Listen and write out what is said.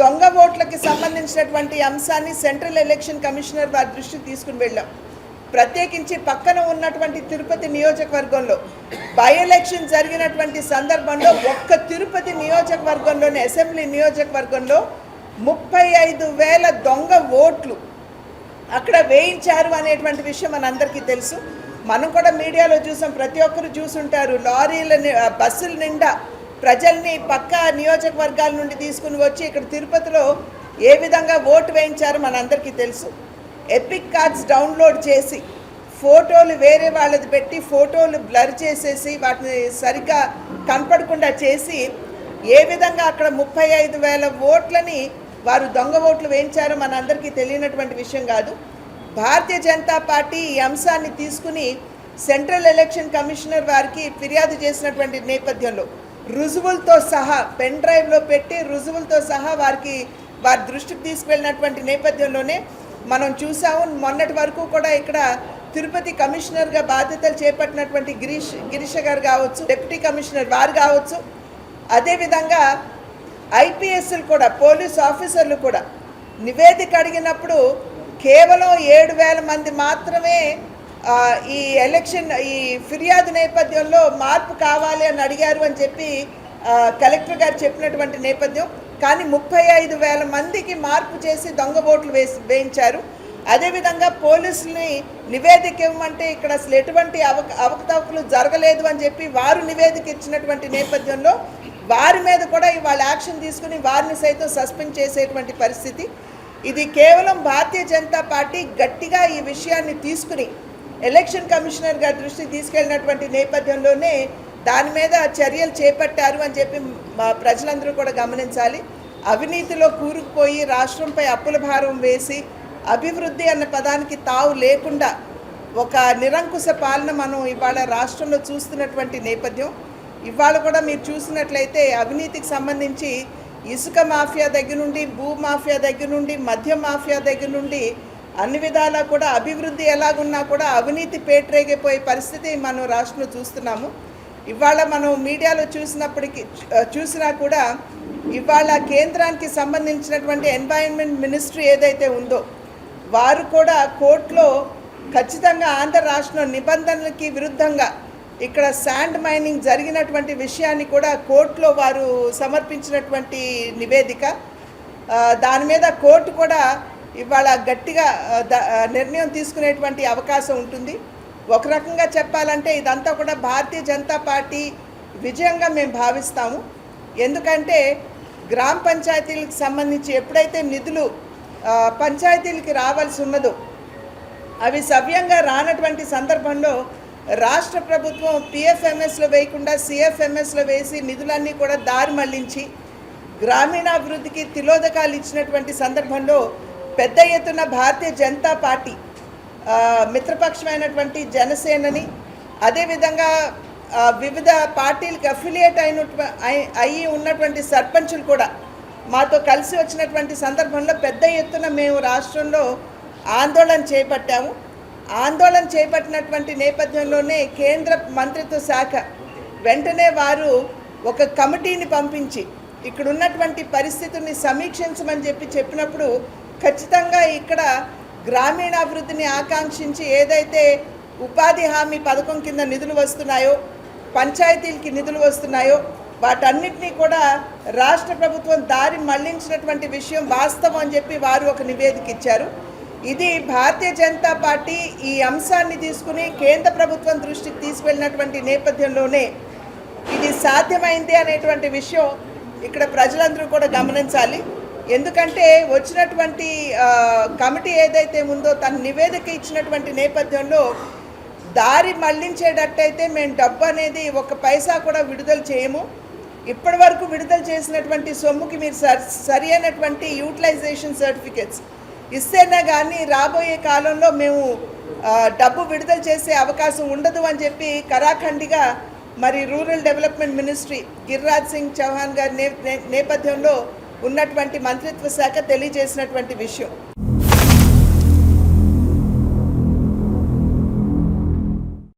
దొంగ ఓట్లకి సంబంధించినటువంటి అంశాన్ని సెంట్రల్ ఎలక్షన్ కమిషనర్ వారి దృష్టికి తీసుకుని వెళ్ళాం. ప్రత్యేకించి పక్కన ఉన్నటువంటి తిరుపతి నియోజకవర్గంలో బై ఎలక్షన్ జరిగినటువంటి సందర్భంలో ఒక్క తిరుపతి నియోజకవర్గంలోని అసెంబ్లీ నియోజకవర్గంలో ముప్పై ఐదు వేల దొంగ ఓట్లు అక్కడ వేయించారు అనేటువంటి విషయం మనందరికీ తెలుసు. మనం కూడా మీడియాలో చూసాం ప్రతి ఒక్కరు చూసుంటారు. లారీల ని- బస్సుల నిండా ప్రజల్ని పక్క నియోజకవర్గాల నుండి తీసుకుని వచ్చి ఇక్కడ తిరుపతిలో ఏ విధంగా ఓటు వేయించారో మనందరికీ తెలుసు. ఎపిక్ కార్డ్స్ డౌన్లోడ్ చేసి ఫోటోలు వేరే వాళ్ళది పెట్టి ఫోటోలు బ్లర్ చేసేసి వాటిని సరిగ్గా కనపడకుండా చేసి ఏ విధంగా అక్కడ ముప్పై ఐదు వేల ఓట్లని వారు దొంగ ఓట్లు వేయించారో మనందరికీ తెలియనటువంటి విషయం కాదు. భారతీయ జనతా పార్టీ ఈ అంశాన్ని తీసుకుని సెంట్రల్ ఎలక్షన్ కమిషనర్ వారికి ఫిర్యాదు చేసినటువంటి నేపథ్యంలో రుజువులతో సహా పెన్ డ్రైవ్లో పెట్టి రుజువులతో సహా వారికి వారి దృష్టికి తీసుకువెళ్ళినటువంటి నేపథ్యంలోనే మనం చూసాము. మొన్నటి వరకు కూడా ఇక్కడ తిరుపతి కమిషనర్గా బాధ్యతలు చేపట్టినటువంటి గిరీష్ గిరీష గారు కావచ్చు డిప్యూటీ కమిషనర్ వారు కావచ్చు అదేవిధంగా ఐపీఎస్లు కూడా పోలీస్ ఆఫీసర్లు కూడా నివేదిక అడిగినప్పుడు కేవలం ఏడు వేల మంది మాత్రమే ఈ ఎలక్షన్ ఈ ఫిర్యాదు నేపథ్యంలో మార్పు కావాలి అని అడిగారు అని చెప్పి కలెక్టర్ గారు చెప్పినటువంటి నేపథ్యం. కానీ ముప్పై ఐదు వేల మందికి మార్పు చేసి దొంగ ఓట్లు వేసి వేయించారు. అదేవిధంగా పోలీసుల్ని నివేదిక ఇవ్వమంటే ఇక్కడ అసలు ఎటువంటి అవక అవకతవకలు జరగలేదు అని చెప్పి వారు నివేదిక ఇచ్చినటువంటి నేపథ్యంలో వారి మీద కూడా ఇవాళ యాక్షన్ తీసుకుని వారిని సైతం సస్పెండ్ చేసేటువంటి పరిస్థితి. ఇది కేవలం భారతీయ జనతా పార్టీ గట్టిగా ఈ విషయాన్ని తీసుకుని ఎలక్షన్ కమిషనర్ గారి దృష్టికి తీసుకెళ్ళినటువంటి నేపథ్యంలోనే దాని మీద చర్యలు చేపట్టారు అని చెప్పి మా ప్రజలందరూ కూడా గమనించాలి. అవినీతిలో కూరుకుపోయి రాష్ట్రంపై అప్పుల భారం వేసి అభివృద్ధి అన్న పదానికి తావు లేకుండా ఒక నిరంకుశ పాలన మనం ఇవాళ రాష్ట్రంలో చూస్తున్నటువంటి నేపథ్యం. ఇవాళ కూడా మీరు చూసినట్లయితే అవినీతికి సంబంధించి ఇసుక మాఫియా దగ్గర నుండి భూ మాఫియా దగ్గర నుండి మద్య మాఫియా దగ్గర నుండి అన్ని విధాలా కూడా అభివృద్ధి ఎలాగున్నా కూడా అవినీతి పేటరేగిపోయే పరిస్థితి మనం రాష్ట్రంలో చూస్తున్నాము. ఇవాళ మనం మీడియాలో చూసినప్పటికీ చూసినా కూడా ఇవాళ కేంద్రానికి సంబంధించినటువంటి ఎన్వైరన్మెంట్ మినిస్ట్రీ ఏదైతే ఉందో వారు కూడా కోర్టులో ఖచ్చితంగా ఆంధ్ర రాష్ట్రం నిబంధనలకి విరుద్ధంగా ఇక్కడ శాండ్ మైనింగ్ జరిగినటువంటి విషయాన్ని కూడా కోర్టులో వారు సమర్పించినటువంటి నివేదిక. దాని మీద కోర్టు కూడా ఇవాళ గట్టిగా నిర్ణయం తీసుకునేటువంటి అవకాశం ఉంటుంది. ఒక రకంగా చెప్పాలంటే ఇదంతా కూడా భారతీయ జనతా పార్టీ విజయంగా మేము భావిస్తాము. ఎందుకంటే గ్రామ పంచాయతీలకు సంబంధించి ఎప్పుడైతే నిధులు పంచాయతీలకి రావాల్సి ఉన్నదో అవి సవ్యంగా రానటువంటి సందర్భంలో రాష్ట్ర ప్రభుత్వం పిఎఫ్ఎంఎస్లో వేయకుండా సిఎఫ్ఎంఎస్లో వేసి నిధులన్నీ కూడా దారి మళ్ళించి గ్రామీణాభివృద్ధికి తిలోదకాలు ఇచ్చినటువంటి సందర్భంలో పెద్ద ఎత్తున భారతీయ జనతా పార్టీ మిత్రపక్షమైనటువంటి జనసేనని అదేవిధంగా వివిధ పార్టీలకు అఫిలియేట్ అయిన అయి ఉన్నటువంటి సర్పంచులు కూడా మాతో కలిసి వచ్చినటువంటి సందర్భంలో పెద్ద ఎత్తున మేము రాష్ట్రంలో ఆందోళన చేపట్టాము. ఆందోళన చేపట్టినటువంటి నేపథ్యంలోనే కేంద్ర మంత్రిత్వ శాఖ వెంటనే వారు ఒక కమిటీని పంపించి ఇక్కడ ఉన్నటువంటి పరిస్థితుల్ని సమీక్షించమని చెప్పి చెప్పినప్పుడు ఖచ్చితంగా ఇక్కడ గ్రామీణాభివృద్ధిని ఆకాంక్షించి ఏదైతే ఉపాధి హామీ పథకం కింద నిధులు వస్తున్నాయో పంచాయతీలకి నిధులు వస్తున్నాయో వాటన్నిటినీ కూడా రాష్ట్ర ప్రభుత్వం దారి మళ్ళించినటువంటి విషయం వాస్తవం అని చెప్పి వారు ఒక నివేదిక ఇచ్చారు. ఇది భారతీయ జనతా పార్టీ ఈ అంశాన్ని తీసుకుని కేంద్ర ప్రభుత్వం దృష్టికి తీసుకెళ్ళినటువంటి నేపథ్యంలోనే ఇది సాధ్యమైంది అనేటువంటి విషయం ఇక్కడ ప్రజలందరూ కూడా గమనించాలి. ఎందుకంటే వచ్చినటువంటి కమిటీ ఏదైతే ఉందో తన నివేదిక ఇచ్చినటువంటి నేపథ్యంలో దారి మళ్ళించేటట్టయితే మేము డబ్బు అనేది ఒక పైసా కూడా విడుదల చేయము. ఇప్పటి వరకు విడుదల చేసినటువంటి సొమ్ముకి మీరు సరి సరి అయినటువంటి యూటిలైజేషన్ సర్టిఫికెట్స్ ఇస్తేనే కానీ రాబోయే కాలంలో మేము డబ్బు విడుదల చేసే అవకాశం ఉండదు అని చెప్పి కరాఖండిగా మరి rural development ministry Giriraj Singh Chouhan గారి నే నే- నేపథ్యంలో ఉన్నటువంటి మంత్రిత్వ శాఖ తెలియజేసినటువంటి విషయం.